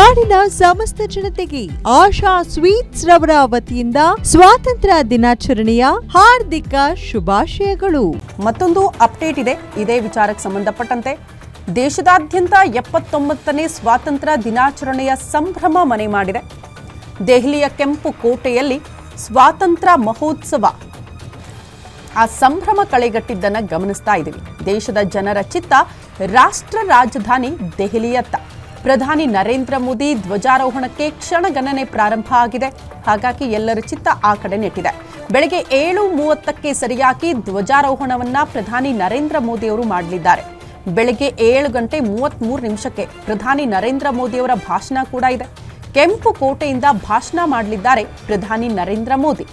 ನಾಡಿನ ಸಮಸ್ತ ಜನತೆಗೆ ಆಶಾ ಸ್ವೀಟ್ಸ್ ರವರ ವತಿಯಿಂದ ಸ್ವಾತಂತ್ರ್ಯ ದಿನಾಚರಣೆಯ ಹಾರ್ದಿಕ ಶುಭಾಶಯಗಳು. ಮತ್ತೊಂದು ಅಪ್ಡೇಟ್ ಇದೆ. ಇದೇ ವಿಚಾರಕ್ಕೆ ಸಂಬಂಧಪಟ್ಟಂತೆ ದೇಶದಾದ್ಯಂತ ಎಪ್ಪತ್ತೊಂಬತ್ತನೇ ಸ್ವಾತಂತ್ರ್ಯ ದಿನಾಚರಣೆಯ ಸಂಭ್ರಮ ಮನೆ ಮಾಡಿದೆ. ದೆಹಲಿಯ ಕೆಂಪು ಕೋಟೆಯಲ್ಲಿ ಸ್ವಾತಂತ್ರ್ಯ ಮಹೋತ್ಸವ. ಆ ಸಂಭ್ರಮ ಕಳೆಗಟ್ಟಿದ್ದನ್ನ ಗಮನಿಸ್ತಾ ಇದ್ದೀವಿ. ದೇಶದ ಜನರ ಚಿತ್ತ ರಾಷ್ಟ್ರ ರಾಜಧಾನಿ ದೆಹಲಿಯತ್ತ. ಪ್ರಧಾನಿ ನರೇಂದ್ರ ಮೋದಿ ಧ್ವಜಾರೋಹಣಕ್ಕೆ ಕ್ಷಣಗಣನೆ ಪ್ರಾರಂಭ ಆಗಿದೆ. ಹಾಗಾಗಿ ಎಲ್ಲರ ಚಿತ್ತ ಆ ಕಡೆ ನೆಟ್ಟಿದೆ. ಬೆಳಗ್ಗೆ ಏಳು ಮೂವತ್ತಕ್ಕೆ ಸರಿಯಾಗಿ ಧ್ವಜಾರೋಹಣವನ್ನ ಪ್ರಧಾನಿ ನರೇಂದ್ರ ಮೋದಿ ಅವರು ಮಾಡಲಿದ್ದಾರೆ. ಬೆಳಗ್ಗೆ ಏಳು ಗಂಟೆ ಮೂವತ್ತ್ಮೂರು ನಿಮಿಷಕ್ಕೆ ಪ್ರಧಾನಿ ನರೇಂದ್ರ ಮೋದಿಯವರ ಭಾಷಣ ಕೂಡ ಇದೆ. ಕೆಂಪು ಕೋಟೆಯಿಂದ ಭಾಷಣ ಮಾಡಲಿದ್ದಾರೆ ಪ್ರಧಾನಿ ನರೇಂದ್ರ ಮೋದಿ.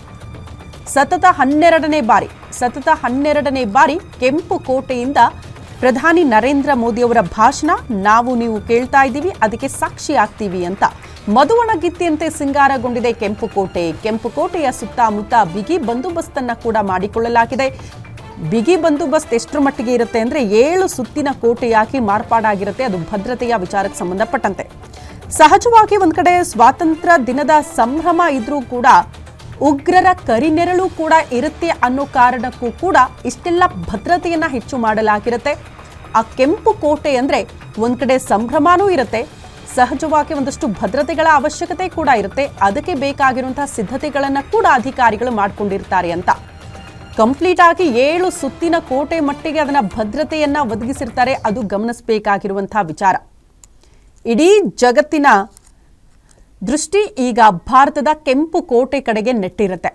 ಸತತ ಹನ್ನೆರಡನೇ ಬಾರಿ, ಸತತ ಹನ್ನೆರಡನೇ ಬಾರಿ ಕೆಂಪು ಕೋಟೆಯಿಂದ ಪ್ರಧಾನಿ ನರೇಂದ್ರ ಮೋದಿಯವರ ಭಾಷಣ, ನಾವು ನೀವು ಕೇಳ್ತಾ ಇದ್ದೀವಿ, ಅದಕ್ಕೆ ಸಾಕ್ಷಿ ಆಗ್ತೀವಿ ಅಂತ. ಮದುವಣಗಿತ್ತಿಯಂತೆ ಸಿಂಗಾರಗೊಂಡಿದೆ ಕೆಂಪು ಕೋಟೆ. ಕೆಂಪು ಕೋಟೆಯ ಸುತ್ತಮುತ್ತ ಬಿಗಿ ಬಂದೋಬಸ್ತನ್ನು ಕೂಡ ಮಾಡಿಕೊಳ್ಳಲಾಗಿದೆ. ಬಿಗಿ ಬಂದೋಬಸ್ತ್ ಎಷ್ಟರ ಮಟ್ಟಿಗೆ ಇರುತ್ತೆ ಅಂದ್ರೆ ಏಳು ಸುತ್ತಿನ ಕೋಟೆಯಾಗಿ ಮಾರ್ಪಾಡಾಗಿರುತ್ತೆ, ಅದು ಭದ್ರತೆಯ ವಿಚಾರಕ್ಕೆ ಸಂಬಂಧಪಟ್ಟಂತೆ. ಸಹಜವಾಗಿ ಒಂದ್ ಕಡೆ ಸ್ವಾತಂತ್ರ್ಯ ದಿನದ ಸಂಭ್ರಮ ಇದ್ರೂ ಕೂಡ ಉಗ್ರರ ಕರಿನೆರಳು ಕೂಡ ಇರುತ್ತೆ ಅನ್ನೋ ಕಾರಣಕ್ಕೂ ಕೂಡ ಇಷ್ಟೆಲ್ಲ ಭದ್ರತೆಯನ್ನ ಹೆಚ್ಚು ಮಾಡಲಾಗಿರುತ್ತೆ. ಆ ಕೆಂಪು ಕೋಟೆ ಅಂದ್ರೆ ಒಂದ್ ಕಡೆ ಸಂಭ್ರಮನೂ ಇರುತ್ತೆ. ಸಹಜವಾಗಿ ಒಂದಷ್ಟು ಭದ್ರತೆಗಳ ಅವಶ್ಯಕತೆ ಕೂಡ ಇರುತ್ತೆ. ಅದಕ್ಕೆ ಬೇಕಾಗಿರುವಂತಹ ಸಿದ್ಧತೆಗಳನ್ನ ಕೂಡ ಅಧಿಕಾರಿಗಳು ಮಾಡ್ಕೊಂಡಿರ್ತಾರೆ ಅಂತ. ಕಂಪ್ಲೀಟ್ ಆಗಿ ಏಳು ಸುತ್ತಿನ ಕೋಟೆ ಮಟ್ಟಿಗೆ ಅದನ್ನ ಭದ್ರತೆಯನ್ನ ಒದಗಿಸಿರ್ತಾರೆ. ಅದು ಗಮನಿಸಬೇಕಾಗಿರುವಂತಹ ವಿಚಾರ. ಇಡೀ ಜಗತ್ತಿನ ದೃಷ್ಟಿ ಈಗ ಭಾರತದ ಕೆಂಪು ಕೋಟೆ ಕಡೆಗೆ ನೆಟ್ಟಿರುತ್ತೆ.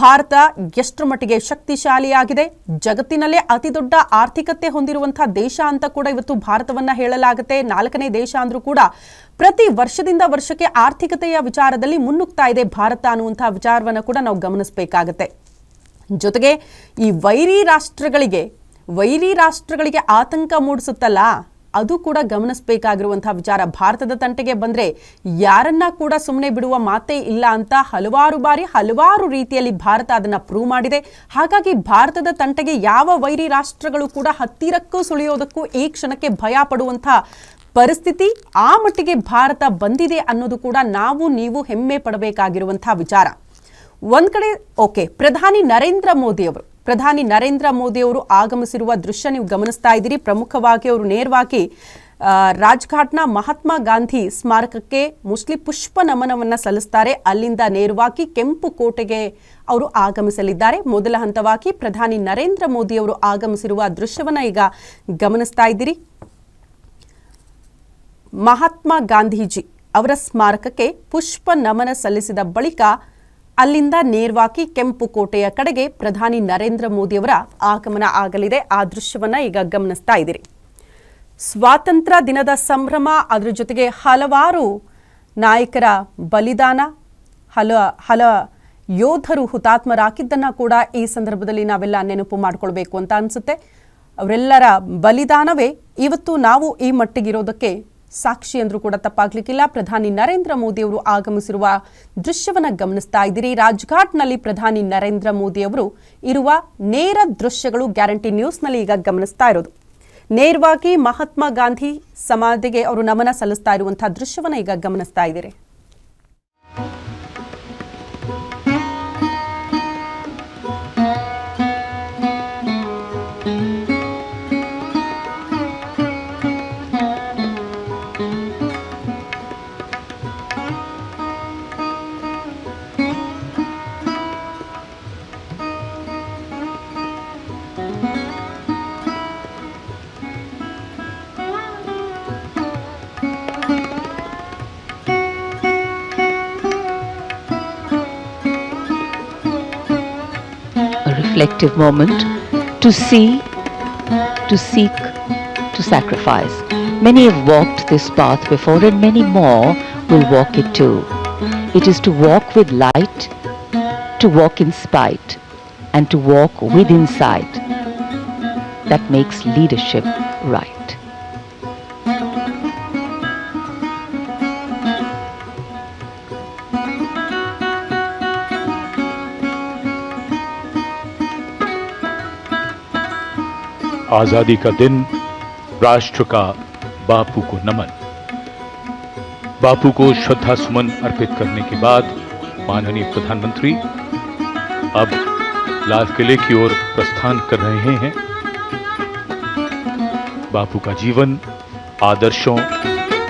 ಭಾರತ ಎಷ್ಟರ ಮಟ್ಟಿಗೆ ಶಕ್ತಿಶಾಲಿಯಾಗಿದೆ, ಜಗತ್ತಿನಲ್ಲೇ ಅತಿ ದೊಡ್ಡ ಆರ್ಥಿಕತೆ ಹೊಂದಿರುವಂತಹ ದೇಶ ಅಂತ ಕೂಡ ಇವತ್ತು ಭಾರತವನ್ನ ಹೇಳಲಾಗುತ್ತೆ. ನಾಲ್ಕನೇ ದೇಶ ಅಂದ್ರೂ ಕೂಡ ಪ್ರತಿ ವರ್ಷದಿಂದ ವರ್ಷಕ್ಕೆ ಆರ್ಥಿಕತೆಯ ವಿಚಾರದಲ್ಲಿ ಮುನ್ನುಗ್ತಾ ಇದೆ ಭಾರತ ಅನ್ನುವಂತಹ ವಿಚಾರವನ್ನು ಕೂಡ ನಾವು ಗಮನಿಸಬೇಕಾಗತ್ತೆ. ಜೊತೆಗೆ ಈ ವೈರಿ ರಾಷ್ಟ್ರಗಳಿಗೆ ವೈರಿ ರಾಷ್ಟ್ರಗಳಿಗೆ ಆತಂಕ ಮೂಡಿಸುತ್ತಲ್ಲ ಅದು ಕೂಡ ಗಮನಿಸಬೇಕಾಗಿರುವಂತಹ ವಿಚಾರ. ಭಾರತದ ತಂಟೆಗೆ ಬಂದ್ರೆ ಯಾರನ್ನ ಕೂಡ ಸುಮ್ಮನೆ ಬಿಡುವ ಮಾತೇ ಇಲ್ಲ ಅಂತ ಹಲವಾರು ಬಾರಿ ಹಲವಾರು ರೀತಿಯಲ್ಲಿ ಭಾರತ ಅದನ್ನ ಪ್ರೂವ್ ಮಾಡಿದೆ. ಹಾಗಾಗಿ ಭಾರತದ ತಂಟೆಗೆ ಯಾವ ವೈರಿ ರಾಷ್ಟ್ರಗಳು ಕೂಡ ಹತ್ತಿರಕ್ಕೂ ಸುಳಿಯೋದಕ್ಕೂ ಈ ಕ್ಷಣಕ್ಕೆ ಭಯ ಪಡುವಂತಹ ಪರಿಸ್ಥಿತಿ ಆ ಮಟ್ಟಿಗೆ ಭಾರತ ಬಂದಿದೆ ಅನ್ನೋದು ಕೂಡ ನಾವು ನೀವು ಹೆಮ್ಮೆ ಪಡಬೇಕಾಗಿರುವಂತಹ ವಿಚಾರ. ಒಂದ್ ಕಡೆ ಓಕೆ ಪ್ರಧಾನಿ ನರೇಂದ್ರ ಮೋದಿ ಅವರು ಪ್ರಧಾನಿ ನರೇಂದ್ರ ಮೋದಿ ಅವರು ಆಗಮಿಸಿರುವ ದೃಶ್ಯ ನೀವು ಗಮನಿಸ್ತಾ ಇದ್ದೀರಿ. ಪ್ರಮುಖವಾಗಿ ಅವರು ನೇರವಾಗಿ ರಾಜ್ಘಾಟ್ನ ಮಹಾತ್ಮ ಗಾಂಧಿ ಸ್ಮಾರಕಕ್ಕೆ ಮುಸ್ಲಿ ಪುಷ್ಪ ನಮನವನ್ನು ಸಲ್ಲಿಸ್ತಾರೆ. ಅಲ್ಲಿಂದ ನೇರವಾಗಿ ಕೆಂಪು ಕೋಟೆಗೆ ಅವರು ಆಗಮಿಸಲಿದ್ದಾರೆ. ಮೊದಲ ಹಂತವಾಗಿ ಪ್ರಧಾನಿ ನರೇಂದ್ರ ಮೋದಿ ಅವರು ಆಗಮಿಸಿರುವ ದೃಶ್ಯವನ್ನು ಈಗ ಗಮನಿಸ್ತಾ ಇದ್ದೀರಿ. ಮಹಾತ್ಮ ಗಾಂಧೀಜಿ ಅವರ ಸ್ಮಾರಕಕ್ಕೆ ಪುಷ್ಪ ನಮನ ಸಲ್ಲಿಸಿದ ಬಳಿಕ ಅಲ್ಲಿಂದ ನೇರವಾಗಿ ಕೆಂಪು ಕೋಟೆಯ ಕಡೆಗೆ ಪ್ರಧಾನಿ ನರೇಂದ್ರ ಮೋದಿಯವರ ಆಗಮನ ಆಗಲಿದೆ. ಆ ದೃಶ್ಯವನ್ನ ಈಗ ಗಮನಿಸ್ತಾ ಇದ್ದೀರಿ. ಸ್ವಾತಂತ್ರ್ಯ ದಿನದ ಸಂಭ್ರಮ, ಅದರ ಜೊತೆಗೆ ಹಲವಾರು ನಾಯಕರ ಬಲಿದಾನ, ಹಲ ಹಲ ಯೋಧರು ಹುತಾತ್ಮರಾಗಿದ್ದನ್ನು ಕೂಡ ಈ ಸಂದರ್ಭದಲ್ಲಿ ನಾವೆಲ್ಲ ನೆನಪು ಮಾಡಿಕೊಳ್ಬೇಕು ಅಂತ ಅನಿಸುತ್ತೆ. ಅವರೆಲ್ಲರ ಬಲಿದಾನವೇ ಇವತ್ತು ನಾವು ಈ ಮಟ್ಟಿಗಿರೋದಕ್ಕೆ ಸಾಕ್ಷಿ ಅಂದ್ರೂ ಕೂಡ ತಪ್ಪಾಗ್ಲಿಕ್ಕಿಲ್ಲ. ಪ್ರಧಾನಿ ನರೇಂದ್ರ ಮೋದಿ ಅವರು ಆಗಮಿಸಿರುವ ದೃಶ್ಯವನ್ನು ಗಮನಿಸ್ತಾ ಇದ್ದೀರಿ. ರಾಜ್ಘಾಟ್ನಲ್ಲಿ ಪ್ರಧಾನಿ ನರೇಂದ್ರ ಮೋದಿ ಅವರು ಇರುವ ನೇರ ದೃಶ್ಯಗಳು ಗ್ಯಾರಂಟಿ ನ್ಯೂಸ್ನಲ್ಲಿ ಈಗ ಗಮನಿಸ್ತಾ ಇರೋದು. ನೇರವಾಗಿ ಮಹಾತ್ಮ ಗಾಂಧಿ ಸಮಾಧಿಗೆ ಅವರು ನಮನ ಸಲ್ಲಿಸ್ತಾ ಇರುವಂತಹ ದೃಶ್ಯವನ್ನು ಈಗ ಗಮನಿಸ್ತಾ ಇದ್ದೀರಿ. Moment to see, to seek, to sacrifice. Many have walked this path before, and many more will walk it too. It is to walk with light, to walk in spite, and to walk with insight that makes leadership right. आज़ादी का दिन, राष्ट्र का बापू को नमन। बापू को श्रद्धा सुमन अर्पित करने के बाद माननीय प्रधानमंत्री अब लाल किले की ओर प्रस्थान कर रहे हैं। बापू का जीवन आदर्शों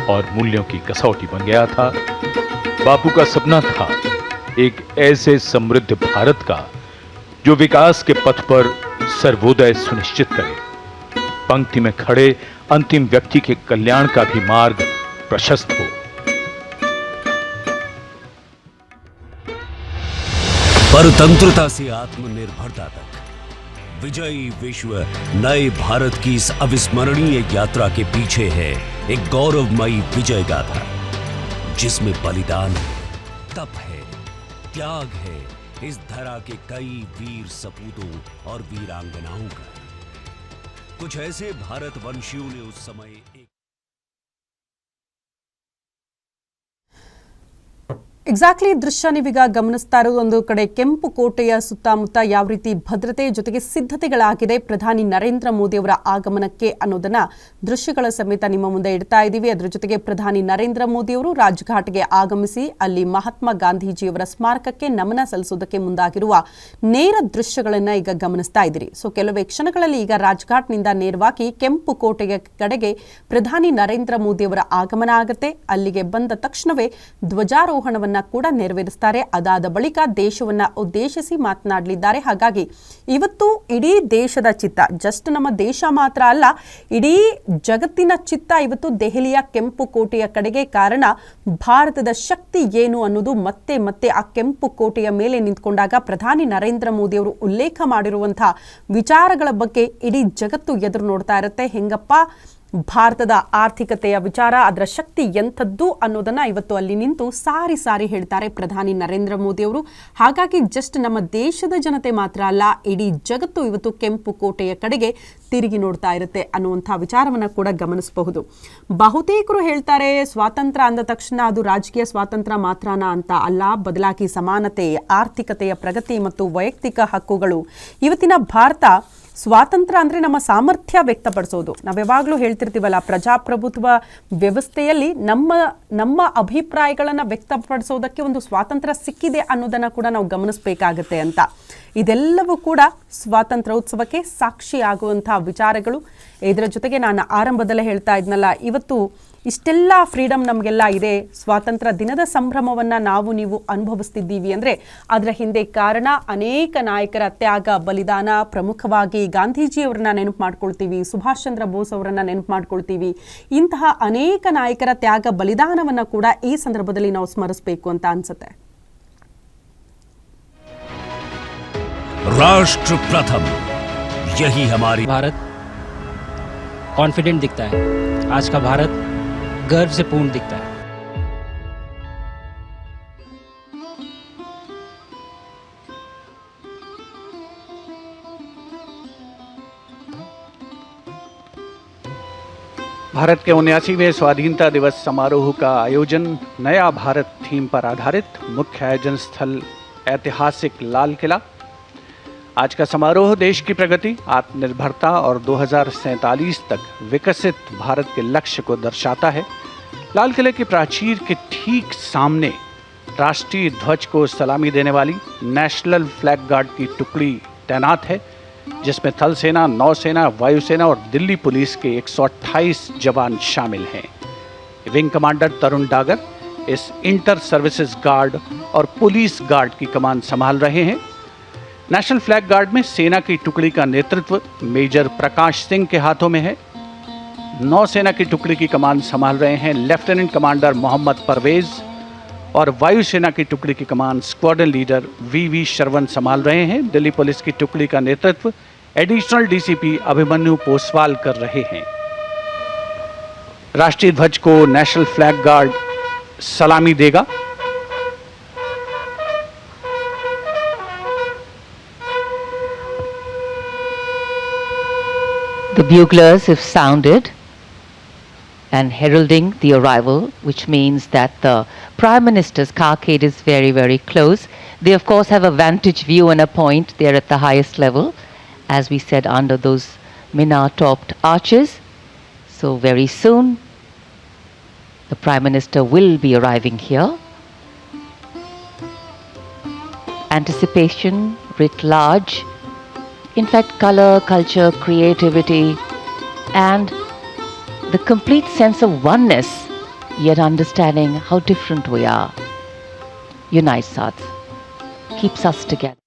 और मूल्यों की कसौटी बन गया था। बापू का सपना था एक ऐसे समृद्ध भारत का, जो विकास के पथ पर सर्वोदय सुनिश्चित करे। पंक्ति में खड़े अंतिम व्यक्ति के कल्याण का भी मार्ग प्रशस्त हो। परतंत्रता से आत्मनिर्भरता तक। विजयी विश्व, नए भारत की इस अविस्मरणीय यात्रा के पीछे है एक गौरवमयी विजय गाथा जिसमें बलिदान है, तप है, त्याग है, इस धरा के कई वीर सपूतों और वीरांगनाओं का कुछ ऐसे भारतवंशियों ने उस समय एक ಎಕ್ಸಾಕ್ಟ್ಲಿ ದೃಶ್ಯ ನೀವೀಗ ಗಮನಿಸ್ತಾ ಇರೋದು ಒಂದು ಕಡೆ ಕೆಂಪು ಕೋಟೆಯ ಸುತ್ತಮುತ್ತ ಯಾವ ರೀತಿ ಭದ್ರತೆ ಜೊತೆಗೆ ಸಿದ್ಧತೆಗಳಾಗಿದೆ ಪ್ರಧಾನಿ ನರೇಂದ್ರ ಮೋದಿ ಅವರ ಆಗಮನಕ್ಕೆ ಅನ್ನೋದನ್ನ ದೃಶ್ಯಗಳ ಸಮೇತ ನಿಮ್ಮ ಮುಂದೆ ಇಡ್ತಾ ಇದ್ದೀವಿ. ಅದರ ಜೊತೆಗೆ ಪ್ರಧಾನಿ ನರೇಂದ್ರ ಮೋದಿ ಅವರು ರಾಜ್ಘಾಟ್ಗೆ ಆಗಮಿಸಿ ಅಲ್ಲಿ ಮಹಾತ್ಮ ಗಾಂಧೀಜಿಯವರ ಸ್ಮಾರಕಕ್ಕೆ ನಮನ ಸಲ್ಲಿಸೋದಕ್ಕೆ ಮುಂದಾಗಿರುವ ನೇರ ದೃಶ್ಯಗಳನ್ನ ಈಗ ಗಮನಿಸ್ತಾ ಇದ್ದೀರಿ. ಸೊ ಕೆಲವೇ ಕ್ಷಣಗಳಲ್ಲಿ ಈಗ ರಾಜ್ಘಾಟ್ನಿಂದ ನೇರವಾಗಿ ಕೆಂಪು ಕೋಟೆಯ ಕಡೆಗೆ ಪ್ರಧಾನಿ ನರೇಂದ್ರ ಮೋದಿ ಅವರ ಆಗಮನ ಆಗುತ್ತೆ. ಅಲ್ಲಿಗೆ ಬಂದ ತಕ್ಷಣವೇ ಧ್ವಜಾರೋಹಣವನ್ನ ಕೂಡ ನೆರವೇರಿಸ್ತಾರೆ. ಅದಾದ ಬಳಿಕ ದೇಶವನ್ನ ಉದ್ದೇಶಿಸಿ ಮಾತನಾಡಲಿದ್ದಾರೆ. ಹಾಗಾಗಿ ಇವತ್ತು ಇಡೀ ದೇಶದ ಚಿತ್ತ ಜಸ್ಟ್ ನಮ್ಮ ದೇಶ ಮಾತ್ರ ಅಲ್ಲ, ಇಡೀ ಜಗತ್ತಿನ ಚಿತ್ತ ಇವತ್ತು ದೆಹಲಿಯ ಕೆಂಪು ಕೋಟೆಯ ಕಡೆಗೆ. ಕಾರಣ, ಭಾರತದ ಶಕ್ತಿ ಏನು ಅನ್ನೋದು ಮತ್ತೆ ಮತ್ತೆ ಆ ಕೆಂಪು ಕೋಟೆಯ ಮೇಲೆ ನಿಂತ್ಕೊಂಡಾಗ ಪ್ರಧಾನಿ ನರೇಂದ್ರ ಮೋದಿ ಅವರು ಉಲ್ಲೇಖ ಮಾಡಿರುವಂತಹ ವಿಚಾರಗಳ ಬಗ್ಗೆ ಇಡೀ ಜಗತ್ತು ಎದುರು ನೋಡ್ತಾ ಇರುತ್ತೆ. ಹೆಂಗಪ್ಪ ಭಾರತದ ಆರ್ಥಿಕತೆಯ ವಿಚಾರ, ಅದರ ಶಕ್ತಿ ಎಂಥದ್ದು ಅನ್ನೋದನ್ನು ಇವತ್ತು ಅಲ್ಲಿ ನಿಂತು ಸಾರಿ ಸಾರಿ ಹೇಳ್ತಾರೆ ಪ್ರಧಾನಿ ನರೇಂದ್ರ ಮೋದಿ ಅವರು. ಹಾಗಾಗಿ ಜಸ್ಟ್ ನಮ್ಮ ದೇಶದ ಜನತೆ ಮಾತ್ರ ಅಲ್ಲ, ಇಡೀ ಜಗತ್ತು ಇವತ್ತು ಕೆಂಪು ಕೋಟೆಯ ಕಡೆಗೆ ತಿರುಗಿ ನೋಡ್ತಾ ಇರುತ್ತೆ ಅನ್ನುವಂಥ ವಿಚಾರವನ್ನು ಕೂಡ ಗಮನಿಸಬಹುದು. ಬಹುತೇಕರು ಹೇಳ್ತಾರೆ ಸ್ವಾತಂತ್ರ್ಯ ಅಂದ ತಕ್ಷಣ ಅದು ರಾಜಕೀಯ ಸ್ವಾತಂತ್ರ್ಯ ಮಾತ್ರನ ಅಂತ ಅಲ್ಲ, ಬದಲಾಗಿ ಸಮಾನತೆ, ಆರ್ಥಿಕತೆಯ ಪ್ರಗತಿ ಮತ್ತು ವೈಯಕ್ತಿಕ ಹಕ್ಕುಗಳು. ಇವತ್ತಿನ ಭಾರತ ಸ್ವಾತಂತ್ರ್ಯ ಅಂದರೆ ನಮ್ಮ ಸಾಮರ್ಥ್ಯ ವ್ಯಕ್ತಪಡಿಸೋದು. ನಾವು ಯಾವಾಗಲೂ ಹೇಳ್ತಿರ್ತೀವಲ್ಲ, ಪ್ರಜಾಪ್ರಭುತ್ವ ವ್ಯವಸ್ಥೆಯಲ್ಲಿ ನಮ್ಮ ನಮ್ಮ ಅಭಿಪ್ರಾಯಗಳನ್ನು ವ್ಯಕ್ತಪಡಿಸೋದಕ್ಕೆ ಒಂದು ಸ್ವಾತಂತ್ರ್ಯ ಸಿಕ್ಕಿದೆ ಅನ್ನೋದನ್ನು ಕೂಡ ನಾವು ಗಮನಿಸಬೇಕಾಗತ್ತೆ ಅಂತ. ಇದೆಲ್ಲವೂ ಕೂಡ ಸ್ವಾತಂತ್ರ್ಯೋತ್ಸವಕ್ಕೆ ಸಾಕ್ಷಿ ಆಗುವಂಥ ವಿಚಾರಗಳು. ಇದರ ಜೊತೆಗೆ ನಾನು ಆರಂಭದಲ್ಲೇ ಹೇಳ್ತಾ ಇದ್ನಲ್ಲ, ಇವತ್ತು ಇಷ್ಟೆಲ್ಲ ಫ್ರೀಡಮ್ ನಮಗೆಲ್ಲ ಇದೆ ಸ್ವಾತಂತ್ರ್ಯ ದಿನದ ಸಂಭ್ರಮವನ್ನು ನಾವು ನೀವು ಅನುಭವಿಸ್ತಿದ್ದೀವಿ ಅಂದರೆ ಅದರ ಹಿಂದೆ ಕಾರಣ ಅನೇಕ ನಾಯಕರ ತ್ಯಾಗ ಬಲಿದಾನ ಪ್ರಮುಖವಾಗಿ ಗಾಂಧೀಜಿಯವರನ್ನ ನೆನಪು ಮಾಡ್ಕೊಳ್ತೀವಿ ಸುಭಾಷ್ ಚಂದ್ರ ಬೋಸ್ ಅವರನ್ನ ನೆನಪು ಮಾಡ್ಕೊಳ್ತೀವಿ ಇಂತಹ ಅನೇಕ ನಾಯಕರ ತ್ಯಾಗ ಬಲಿದಾನವನ್ನು ಕೂಡ ಈ ಸಂದರ್ಭದಲ್ಲಿ ನಾವು ಸ್ಮರಿಸಬೇಕು ಅಂತ ಅನ್ಸುತ್ತೆ राष्ट्र प्रथम यही हमारी भारत कॉन्फिडेंट दिखता है आज का भारत गर्व से पूर्ण दिखता है। भारत के उन्यासीवें स्वाधीनता दिवस समारोह का आयोजन नया भारत थीम पर आधारित मुख्य आयोजन स्थल ऐतिहासिक लाल किला आज का समारोह देश की प्रगति, आत्मनिर्भरता और दो तक विकसित भारत के लक्ष्य को दर्शाता है। लाल किले की प्राचीर के ठीक सामने राष्ट्रीय ध्वज को सलामी देने वाली नेशनल फ्लैग गार्ड की टुकड़ी तैनात है, जिसमें थल सेना नौसेना, वायुसेना और दिल्ली पुलिस के 128 जवान शामिल हैं। विंग कमांडर तरुण डागर इस इंटर सर्विसेज़ गार्ड और पुलिस गार्ड की कमान संभाल रहे हैं। नेशनल फ्लैग गार्ड में सेना की टुकड़ी का नेतृत्व मेजर प्रकाश सिंह के हाथों में है। नौसेना की टुकड़ी की कमान संभाल रहे हैं लेफ्टिनेंट कमांडर मोहम्मद परवेज और वायुसेना की टुकड़ी की कमान squadron leader V V Sharvan संभाल रहे हैं। दिल्ली पुलिस की टुकड़ी का नेतृत्व एडिशनल डीसीपी अभिमन्यु पोसवाल कर रहे हैं। राष्ट्रीय ध्वज को नेशनल फ्लैग गार्ड सलामी देगा। The buglers have sounded and heralding the arrival, which means that the Prime Minister's carcade is very, very close. They, of course, have a vantage view and a point. They're at the highest level, as we said, under those minar topped arches. So, very soon, The Prime Minister will be arriving here. Anticipation writ large. In fact, color, culture, creativity, and the complete sense of oneness, yet understanding how different we are, unites us, keeps us together.